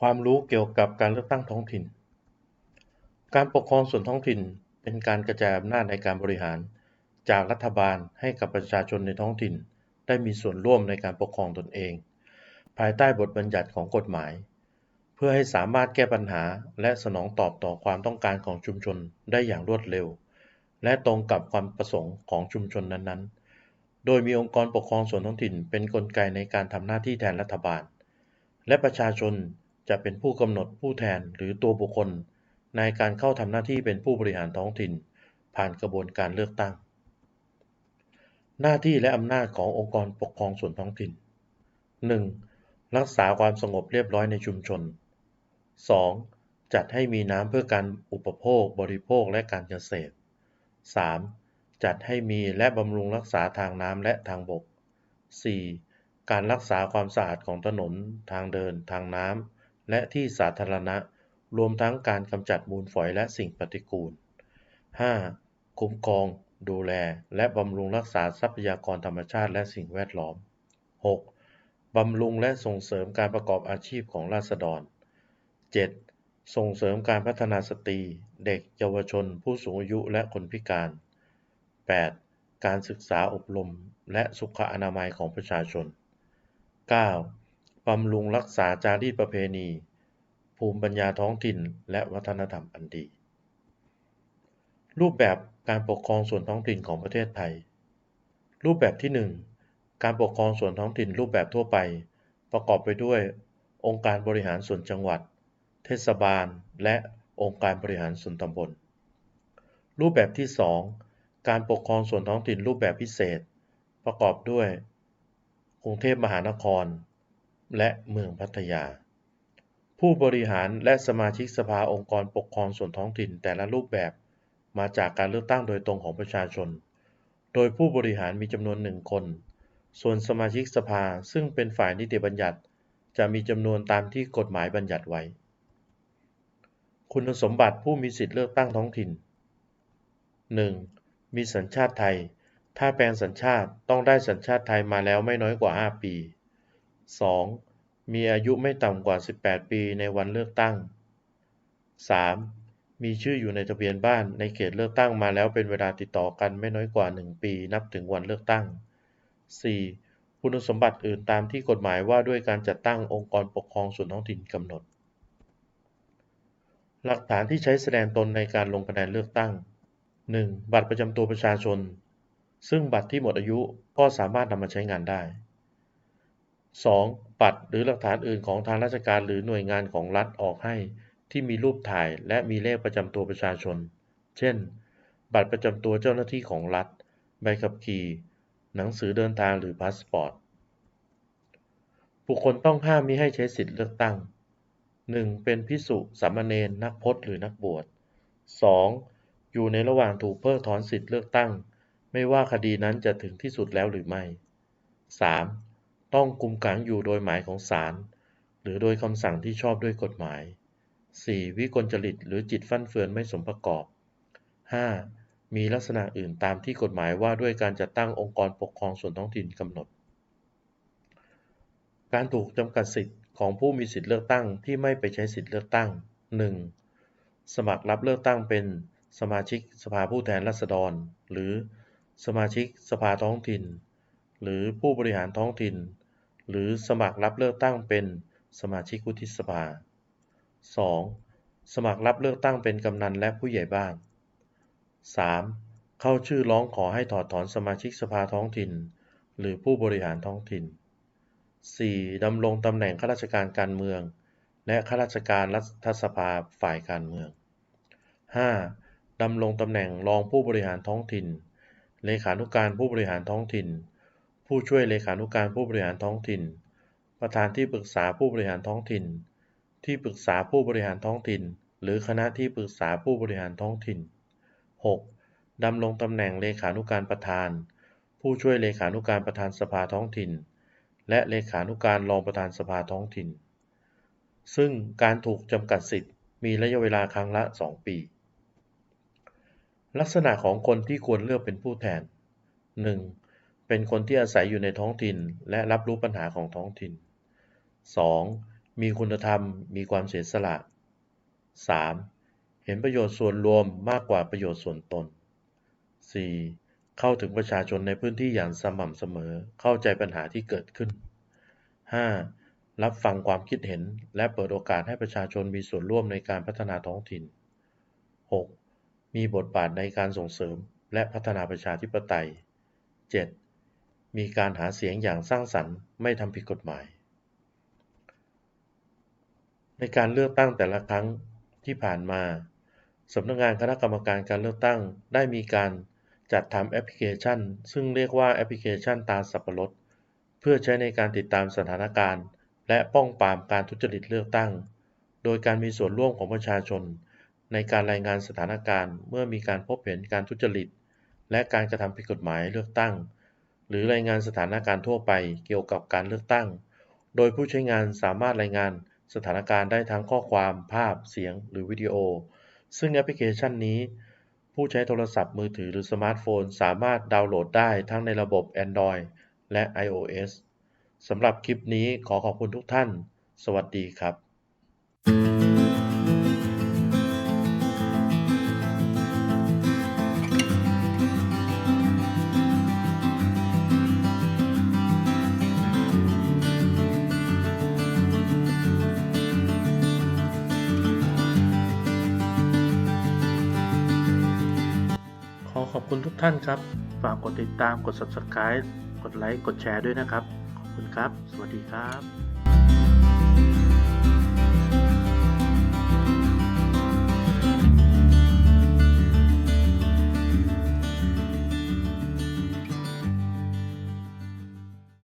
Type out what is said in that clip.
ความรู้เกี่ยวกับการเลือกตั้งท้องถิ่น การปกครองส่วนท้องถิ่นเป็นการกระจายอำนาจในการบริหาร จากรัฐบาลให้กับประชาชนในท้องถิ่น ได้มีส่วนร่วมในการปกครองตนเอง ภายใต้บทบัญญัติของกฎหมาย เพื่อให้สามารถแก้ปัญหาและสนองตอบต่อความต้องการของชุมชนได้อย่างรวดเร็ว และตรงกับความประสงค์ของชุมชนนั้นๆ โดยมีองค์กรปกครองส่วนท้องถิ่น เป็นนกลไกในการทำหน้าที่แทนรัฐบาล และประชาชน จะเป็นผู้กำหนดผู้แทนหรือตัวบุคคล ในการเข้าทำหน้าที่เป็นผู้บริหารท้องถิ่น ผ่านกระบวนการเลือกตั้ง หน้าที่และอำนาจขององค์กรปกครองส่วนท้องถิ่น 1. รักษาความสงบเรียบร้อยในชุมชน 2. จัดให้มีน้ำเพื่อการอุปโภค บริโภคและการเกษตร 3. จัดให้มีและบำรุงรักษาทางน้ำและทางบก 4. การรักษาความสะอาดของถนน ทางเดิน ทางน้ำ และที่สาธารณะ รวมทั้งการกำจัดมูลฝอยและสิ่งปฏิกูล 5. คุ้มครอง ดูแล และบำรุงรักษาทรัพยากรธรรมชาติและสิ่งแวดล้อม 6. บำรุงและส่งเสริมการประกอบอาชีพของราษฎร 7. ส่งเสริมการพัฒนาสตรี เด็ก เยาวชน ผู้สูงอายุและคนพิการ 8. การศึกษาอบรม และสุขอนามัยของประชาชน 9. บำรุงรักษาจารีตประเพณี ภูมิปัญญาท้องถิ่น และวัฒนธรรมอันดี รูปแบบการปกครองส่วนท้องถิ่นของประเทศไทย รูปแบบที่ 1 การปกครองส่วนท้องถิ่นรูปแบบทั่วไป ประกอบไปด้วย องค์การบริหารส่วนจังหวัด เทศบาล และองค์การบริหารส่วนตำบล รูปแบบที่ 2 การปกครองส่วนท้องถิ่นรูปแบบพิเศษ ประกอบด้วย กรุงเทพมหานคร และเมืองพัทยา ผู้บริหารและสมาชิกสภาองค์กรปกครองส่วนท้องถิ่นแต่ละรูปแบบมาจากการเลือกตั้งโดยตรงของประชาชน โดยผู้บริหารมีจำนวนหนึ่งคน ส่วนสมาชิกสภาซึ่งเป็นฝ่ายนิติบัญญัติ จะมีจำนวนตามที่กฎหมายบัญญัติไว้ คุณสมบัติผู้มีสิทธิเลือกตั้งท้องถิ่น 1. มีสัญชาติไทย ถ้าแปลงสัญชาติต้องได้สัญชาติไทยมาแล้วไม่น้อยกว่า 5 ปี 2. มีอายุไม่ต่ำกว่า 18 ปีในวันเลือกตั้ง 3. มีชื่ออยู่ในทะเบียนบ้านในเขตเลือกตั้งมาแล้วเป็นเวลาติดต่อกันไม่น้อยกว่า 1 ปีนับถึงวันเลือกตั้ง 4. คุณสมบัติอื่นตามที่กฎหมายว่าด้วยการจัดตั้งองค์กรปกครองส่วนท้องถิ่นกำหนด หลักฐานที่ใช้แสดงตนในการลงคะแนนเลือกตั้ง 1. บัตรประจำตัวประชาชน ซึ่งบัตรที่หมดอายุก็สามารถนำมาใช้งานได้ 2. บัตรหรือหลักฐานอื่นของทางราชการหรือหน่วยงานของรัฐออกให้ ที่มีรูปถ่ายและมีเลขประจำตัวประชาชน เช่น บัตรประจำตัวเจ้าหน้าที่ของรัฐ ใบขับขี่ หนังสือเดินทางหรือพาสปอร์ต บุคคลต้องห้ามมิให้ใช้สิทธิเลือกตั้ง 1. เป็นพิสุสามเณรนักพจน์หรือนักบวช 2. อยู่ในระหว่างถูกเพิกถอนสิทธิเลือกตั้ง ไม่ว่าคดีนั้นจะถึงที่สุดแล้วหรือไม่ 3. ต้องคุมขังอยู่โดยหมายของศาลหรือโดยคำสั่งที่ชอบด้วยกฎหมาย 4. วิกลจริตหรือจิตฟั่นเฟือนไม่สมประกอบ 5. มีลักษณะอื่นตามที่กฎหมายว่าด้วยการจัดตั้งองค์กรปกครองส่วนท้องถิ่นกำหนด การถูกจำกัดสิทธิ์ของผู้มีสิทธิเลือกตั้งที่ไม่ไปใช้สิทธิเลือกตั้ง 1. สมัครรับเลือกตั้งเป็นสมาชิกสภาผู้แทนราษฎร หรือสมาชิกสภาท้องถิ่น หรือผู้บริหารท้องถิ่น หรือสมัครรับเลือกตั้งเป็นสมาชิกวุฒิสภา 2. สมัครรับเลือกตั้งเป็นกำนันและผู้ใหญ่บ้าน 3. เข้าชื่อร้องขอให้ถอดถอนสมาชิกสภาท้องถิ่น หรือผู้บริหารท้องถิ่น 4. ดำรงตำแหน่งข้าราชการการเมือง และข้าราชการรัฐสภาฝ่ายการเมือง 5. ดำรงตำแหน่งรองผู้บริหารท้องถิ่น เลขานุการผู้บริหารท้องถิ่น ผู้ช่วยเลขานุการผู้บริหารท้องถิ่น ประธานที่ปรึกษาผู้บริหารท้องถิ่น ที่ปรึกษาผู้บริหารท้องถิ่น หรือคณะที่ปรึกษาผู้บริหารท้องถิ่น 6. ดำรงตำแหน่งเลขานุการประธาน ผู้ช่วยเลขานุการประธานสภาท้องถิ่น และเลขานุการรองประธานสภาท้องถิ่น ซึ่งการถูกจำกัดสิทธิ์มีระยะเวลาครั้งละ 2 ปี ลักษณะของคนที่ควรเลือกเป็นผู้แทน 1. เป็นคนที่อาศัยอยู่ในท้องถิ่น และรับรู้ปัญหาของท้องถิ่น 2. มีคุณธรรม มีความเสียสละ 3. เห็นประโยชน์ส่วนรวมมากกว่าประโยชน์ส่วนตน 4. เข้าถึงประชาชนในพื้นที่อย่างสม่ำเสมอ เข้าใจปัญหาที่เกิดขึ้น 5. รับฟังความคิดเห็น และเปิดโอกาสให้ประชาชนมีส่วนร่วมในการพัฒนาท้องถิ่น 6. มีบทบาทในการส่งเสริมและพัฒนาประชาธิปไตย 7. มีการหาเสียงอย่างสร้างสรรค์ไม่ทำผิดกฎหมาย ในการเลือกตั้งแต่ละครั้งที่ผ่านมาสำนักงานคณะกรรมการการเลือกตั้งได้มีการจัดทำแอปพลิเคชัน ซึ่งเรียกว่าแอปพลิเคชันตาสับปะรด เพื่อใช้ในการติดตามสถานการณ์ และป้องปรามการทุจริตเลือกตั้ง โดยการมีส่วนร่วมของประชาชน ในการรายงานสถานการณ์ เมื่อมีการพบเห็นการทุจริต และการกระทำผิดกฎหมายเลือกตั้ง หรือรายงานสถานการณ์ทั่วไปเกี่ยวกับการเลือกตั้ง โดยผู้ใช้งานสามารถรายงานสถานการณ์ได้ทั้งข้อความ ภาพ เสียง หรือวิดีโอ ซึ่งแอปพลิเคชันนี้ ผู้ใช้โทรศัพท์มือถือหรือสมาร์ทโฟน สามารถดาวน์โหลดได้ทั้งในระบบ Android และ iOS สำหรับคลิปนี้ขอขอบคุณทุกท่าน สวัสดีครับขอ คุณทุกท่านครับ ฝากกดติดตามกด Subscribe กดไลค์กดแชร์ด้วยนะครับ ขอบคุณครับ สวัสดีครับ